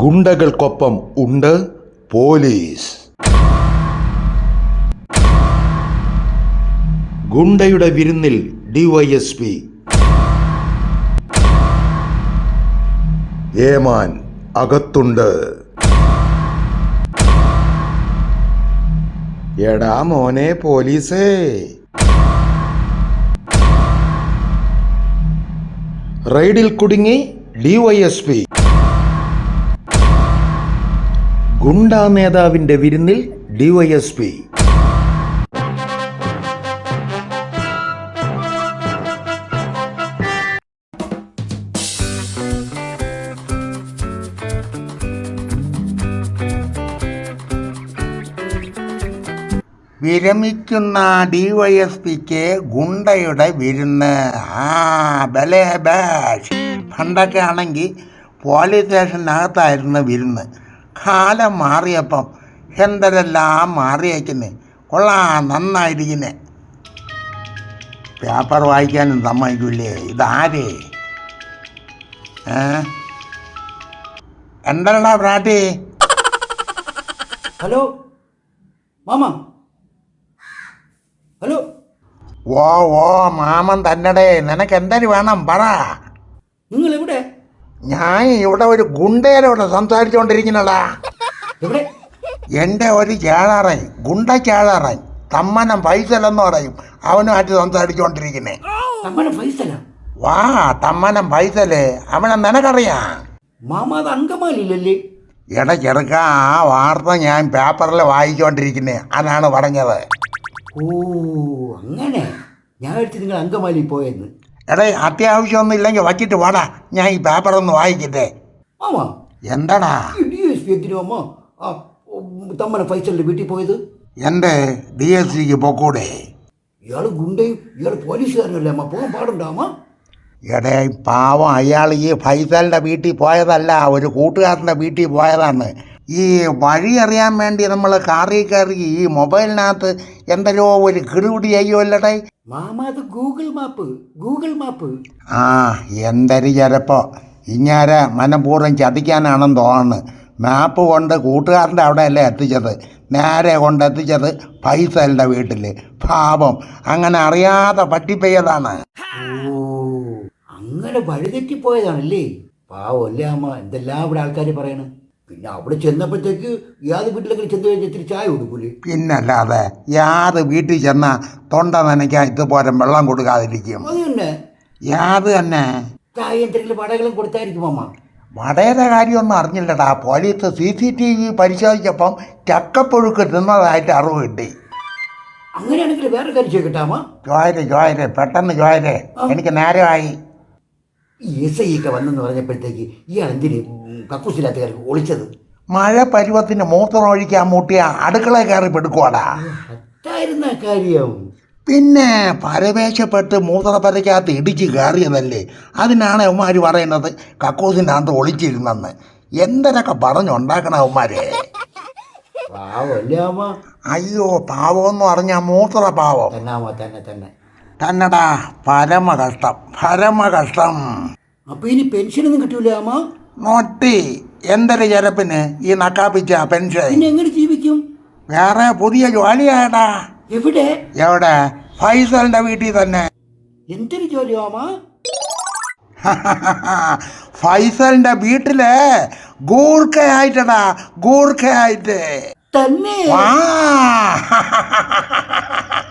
ഗുണ്ടകൾക്കൊപ്പം ഉണ്ട് പോലീസ്. ഗുണ്ടയുടെ വിരുന്നിൽ ഡിവൈഎസ്പി ഏമാൻ അകത്തുണ്ട്. എടാ മോനെ പോലീസേ. റൈഡിൽ കുടുങ്ങി ഡിവൈഎസ്പി ഗുണ്ടാ നേതാവിന്റെ വിരുന്നിൽ ഡിവൈഎസ്പി. വിരമിക്കുന്ന ഡിവൈഎസ്പിക്ക് ഗുണ്ടയുടെ വിരുന്ന്. ആ ബലേ ബാഷ്. പണ്ടൊക്കെ ആണെങ്കിൽ പോലീസ് സ്റ്റേഷനകത്തായിരുന്നു വിരുന്ന്. കാലം മാറിയപ്പം എന്തരെല്ലാം മാറിയേക്കുന്നേ? കൊള്ളാം നന്നായിരിക്കുന്നേ. പേപ്പർ വായിക്കാനും സമ്മതിക്കില്ലേ? ഇതാരേ? എന്തരടാ പ്രാട്ടി? ഹലോ? മാമ? ഹലോ? ഓ ഓ മാമൻ തന്നടേ. നിനക്ക് എന്തൊരു വേണം? പറ. നിങ്ങൾ എവിടെ ഞാൻ ഇവിടെ ഒരു ഗുണ്ടേനോട് സംസാരിച്ചുകൊണ്ടിരിക്കുന്നടാ എന്റെ എന്റെ ഒരു ചേളാറൻ ഗുണ്ട ചേളാറൻ തമ്മനം പൈസലെന്ന് പറയും. അവനുമായിട്ട് സംസാരിച്ചുകൊണ്ടിരിക്കുന്നേ വാ തമ്മനം പൈസൽ അവനെ നിനക്കറിയാം? മാമ അത് അങ്കമാലില്ലല്ലേ എടാ ചെറുക്ക ആ വാർത്ത ഞാൻ പേപ്പറിൽ വായിച്ചുകൊണ്ടിരിക്കുന്നേ അതാണ് പറഞ്ഞത്. ഓ അങ്ങനെ. ഞാൻ എടുത്ത് നിങ്ങൾ അങ്കമാലി പോയെന്ന്. എടേ അത്യാവശ്യമൊന്നും ഇല്ലെങ്കിൽ വച്ചിട്ട് വാടാ. ഞാൻ ഈ പേപ്പറൊന്ന് വായിക്കട്ടെ. ആമാ. എന്താടാ? ഡി എസ് പി തമ്മന ഫൈസലിന്റെ വീട്ടിൽ പോയത്? എന്റെ ഡി എസ് സിക്ക് പൊക്കൂടെ? ഇയാൾ ഗുണ്ടയും ഇയാൾ പോലീസുകാരനല്ലേ അമ്മ? പോകാൻ പാടുണ്ടോ അമ്മ? എടേ പാവം അയാൾ ഈ ഫൈസലിന്റെ വീട്ടിൽ പോയതല്ല ഒരു കൂട്ടുകാരന്റെ വീട്ടിൽ പോയതാണ്. ഈ വഴി അറിയാൻ വേണ്ടി നമ്മൾ കാറി കയറി ഈ മൊബൈലിനകത്ത് എന്തെല്ലോ ഒരു കിടുപിടി ചെയ്യുമല്ലടേ മാമ അത് ഗൂഗിൾ മാപ്പ് ഗൂഗിൾ മാപ്പ്. ആ എന്തരി ചിലപ്പോൾ ഇങ്ങാരെ മനഃപൂർവം ചതിക്കാനാണെന്ന് തോന്നുന്നു. മാപ്പ് കൊണ്ട് കൂട്ടുകാരന്റെ അവിടെ അല്ലേ എത്തിച്ചത്? നേരെ കൊണ്ട് എത്തിച്ചത് ഫൈസലിന്റെ വീട്ടിൽ പാപം അങ്ങനെ അറിയാതെ പറ്റിപ്പോയതാണ്. ഓ അങ്ങനെ വഴിതെറ്റിപ്പോയതാണല്ലേ? പാവല്ലേ അമ്മ എന്തെല്ലാം ഇവിടെ ആൾക്കാർ പറയണ്? പിന്നെ അവിടെ ചെന്നപ്പോഴത്തേക്ക് യാത് വീട്ടിലേക്ക് ചെന്ന് കഴിഞ്ഞാൽ ഇത്തിരി ചായ കൊടുക്കൂലേ? പിന്നല്ലാതെ യാത് വീട്ടിൽ ചെന്ന തൊണ്ട നനയ്ക്കാൻ ഇതുപോലെ വെള്ളം കൊടുക്കാതിരിക്കും. അത് തന്നെ. യാത് തന്നെ. ചായ എന്തെങ്കിലും വടകളും കൊടുത്തായിരിക്കും അമ്മ? വടയുടെ കാര്യമൊന്നും അറിഞ്ഞില്ലടാ. Police C C T V പരിശോധിച്ചപ്പം ചക്കപ്പുഴുക്ക് തിന്നതായിട്ട് അറിവ് കിട്ടി. അങ്ങനെയാണെങ്കിൽ വേറെ കാര്യം ചെയ്യട്ടെ അമ്മ? ജോയരെ ജോയരെ പെട്ടെന്ന് ജോയരെ. എനിക്ക് നേരമായി. ഈ എസ് ഐ ഒക്കെ വന്നെന്ന് പറഞ്ഞപ്പോഴത്തേക്ക് ഇയാൾ എന്തിന് കക്കൂസില്ലാത്തക്കാർക്ക് ഒളിച്ചത്. മഴ പരുവത്തിന് മൂത്രം ഒഴിക്കാൻ മൂട്ടിയ അടുക്കള കയറി പെടുക്കുവാടാ. അതായിരുന്ന കാര്യം. പിന്നെ പരവേശപ്പെട്ട് മൂത്രപ്പരയ്ക്കകത്ത് ഇടിച്ച് കയറിയതല്ലേ? അതിനാണ് അവന്മാർ പറയുന്നത് കക്കൂസിന്റെ അകത്ത് ഒളിച്ചിരുന്നെന്ന്. എന്തരൊക്കെ പറഞ്ഞുണ്ടാക്കണ അവന്മാരെ? അയ്യോ പാവം എന്ന് പറഞ്ഞാൽ മൂത്ര പാവം തന്നെ തന്നെ. തന്നടാ പരമ കഷ്ടം പരമ കഷ്ടം അപ്പൊ ഇനി പെൻഷനൊന്നും കിട്ടൂലേ അമ്മ? നോട്ടി. എന്തൊരു ചെരപ്പിന് ഈ നക്കാപ്പിച്ച പെൻഷൻ? പിന്നെ എങ്ങനെ ജീവിക്കും? വേറെ പുതിയ ജോലിയാടാ എവിടെ? എവിടെ? ഫൈസലിന്റെ വീട്ടിൽ തന്നെ. എന്തൊരു ജോലിയോ അമ്മ ഫൈസലിന്റെ വീട്ടിൽ ഗൂർഖയായിട്ടടാ ഗൂർഖയായിട്ട്. തന്നെ? വാ.